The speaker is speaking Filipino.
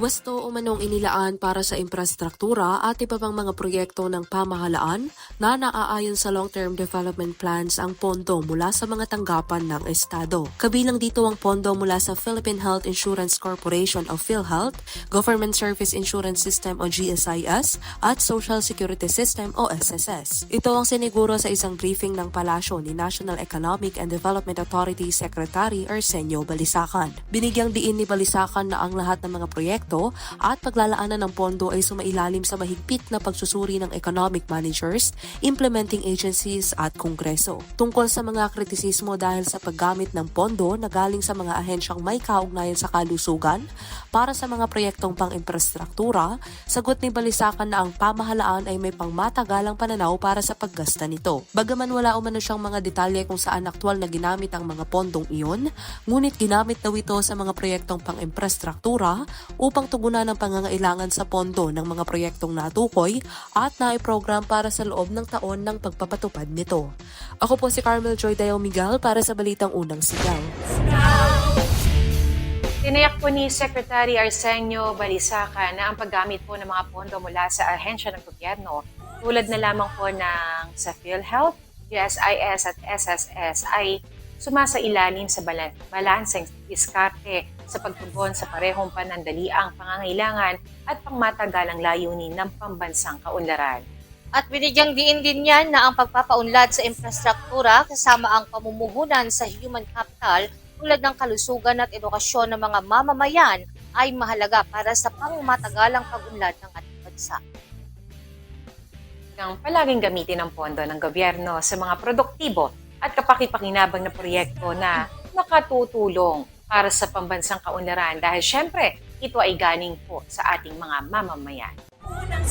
Wasto umanong inilaan para sa infrastruktura at iba pang mga proyekto ng pamahalaan na naaayon sa long-term development plans ang pondo mula sa mga tanggapan ng Estado. Kabilang dito ang pondo mula sa Philippine Health Insurance Corporation o PhilHealth, Government Service Insurance System o GSIS, at Social Security System o SSS. Ito ang siniguro sa isang briefing ng palasyo ni National Economic and Development Authority Secretary Arsenio Balisacan. Binigyang diin ni Balisacan na ang lahat ng mga proyekto at paglalaanan ng pondo ay sumailalim sa mahigpit na pagsusuri ng economic managers, implementing agencies at kongreso. Tungkol sa mga kritisismo dahil sa paggamit ng pondo na galing sa mga ahensyang may kaugnayan sa kalusugan para sa mga proyektong pang-infrastruktura, sagot ni Balisakan na ang pamahalaan ay may pangmatagalang pananaw para sa paggasta nito. Bagaman wala umano siyang mga detalye kung saan aktwal na ginamit ang mga pondong iyon, ngunit ginamit daw ito sa mga proyektong pang-infrastruktura upang tugunan ang pangangailangan sa pondo ng mga proyektong natukoy at naiprogram para sa loob ng taon ng pagpapatupad nito. Ako po si Carmel Joy Dayo Miguel para sa Balitang Unang Sigaw. Tinayak po ni Secretary Arsenio Balisaca na ang paggamit po ng mga pondo mula sa ahensya ng gobyerno tulad na lamang po ng sa PhilHealth, USIS at SSS ay sumasa ilalim sa balan- balanseng diskarte sa pagtugon sa parehong panandaliang pangangailangan at pangmatagalang layunin ng pambansang kaunlaran. At binigyang diin din niya na ang pagpapaunlad sa infrastruktura kasama ang pamumuhunan sa human capital tulad ng kalusugan at edukasyon ng mga mamamayan ay mahalaga para sa pangmatagalang pag-unlad ng ating bansa. ng palaging gamitin ang pondo ng gobyerno sa mga produktibo at kapakipakinabang na proyekto na nakatutulong para sa pambansang kaunlaran dahil syempre ito ay ganing po sa ating mga mamamayan. Unang